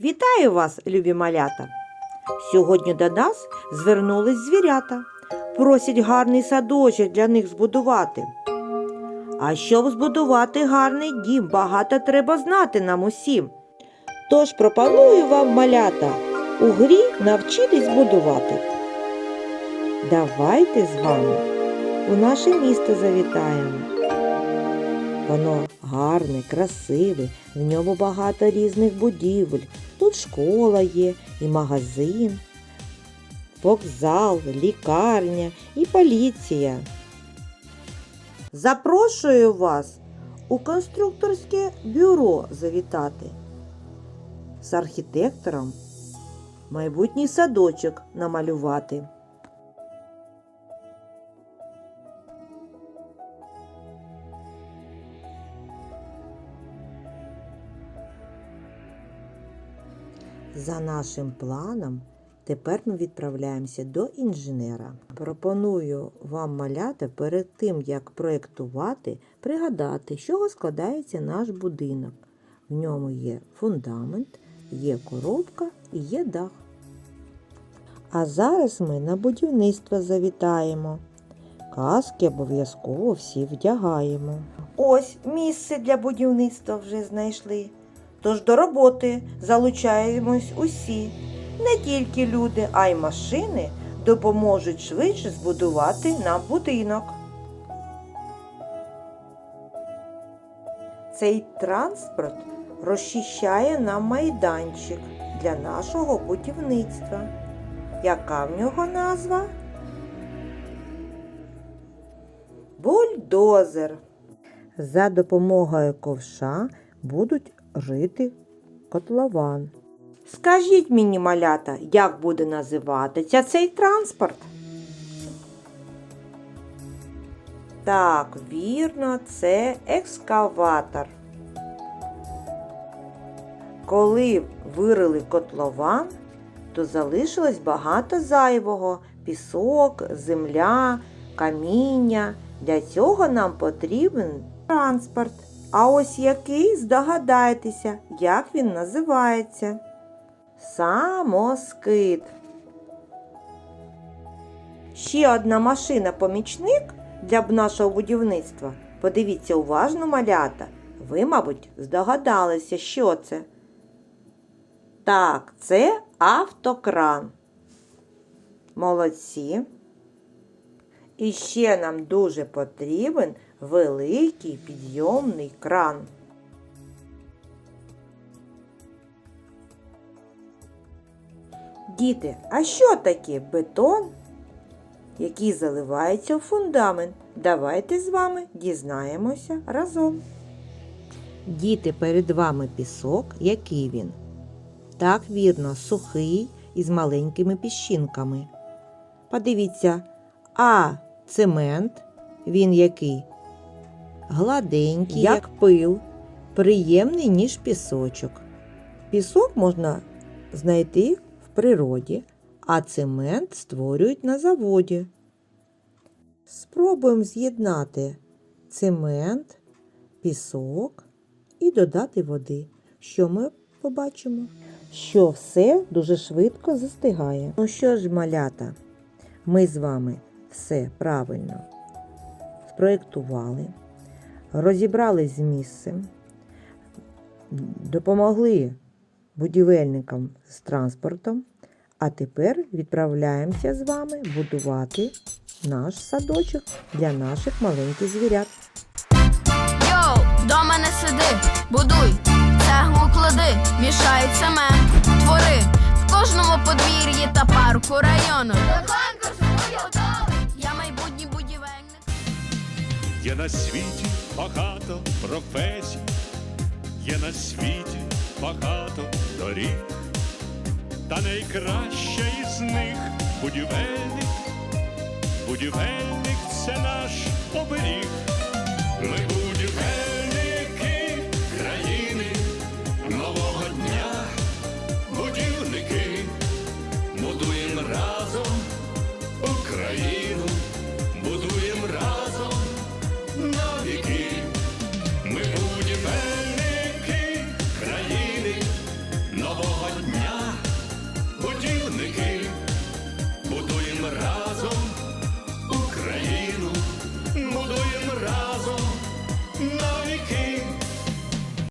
Вітаю вас, любі малята! Сьогодні до нас звернулись звірята. Просять гарний садочок для них збудувати. А щоб збудувати гарний дім, багато треба знати нам усім. Тож пропоную вам малята у грі навчитись будувати. Давайте з вами у наше місто завітаємо. Воно гарне, красиве, в ньому багато різних будівель. Тут школа є і магазин, вокзал, лікарня і поліція. Запрошую вас у конструкторське бюро завітати. З архітектором майбутній садочок намалювати. За нашим планом, тепер ми відправляємося до інженера. Пропоную вам маляти перед тим, як проєктувати, пригадати, з чого складається наш будинок. В ньому є фундамент, є коробка і є дах. А зараз ми на будівництво завітаємо. Каски обов'язково всі вдягаємо. Ось місце для будівництва вже знайшли. Тож до роботи залучаємось усі. Не тільки люди, а й машини допоможуть швидше збудувати нам будинок. Цей транспорт розчищає нам майданчик для нашого будівництва. Яка в нього назва? Бульдозер. За допомогою ковша будуть рити котлован. Скажіть мені, малята, як буде називатися цей транспорт? Так, вірно, це екскаватор. Коли вирили котлован, то залишилось багато зайвого пісок, земля, каміння. Для цього нам потрібен транспорт. А ось який здогадайтеся, як він називається? Самоскид. Ще одна машина-помічник для нашого будівництва. Подивіться уважно, малята. Ви, мабуть, здогадалися, що це. Так, це автокран. Молодці. І ще нам дуже потрібен великий підйомний кран. Діти, а що таке бетон, який заливається у фундамент? Давайте з вами дізнаємося разом. Діти, перед вами пісок, який він? Так, вірно, сухий із маленькими піщинками. Подивіться, а цемент, він який? Гладенький, як пил, приємний, ніж пісочок. Пісок можна знайти в природі, а цемент створюють на заводі. Спробуємо з'єднати цемент, пісок і додати води. Що ми побачимо? Що все дуже швидко застигає. Ну що ж, малята, ми з вами все правильно спроєктували, розібрались з місцем, допомогли будівельникам з транспортом, а тепер відправляємося з вами будувати наш садочок для наших маленьких звірят. Йоу, до мене сиди, будуй, цеглу клади, мішай цемент, твори в кожному подвір'ї та парку району. До конкурсу будь готовий. Є на світі багато професій, є на світі багато доріг, та найкраща із них будівельник. Будівельник це наш оберіг. Ми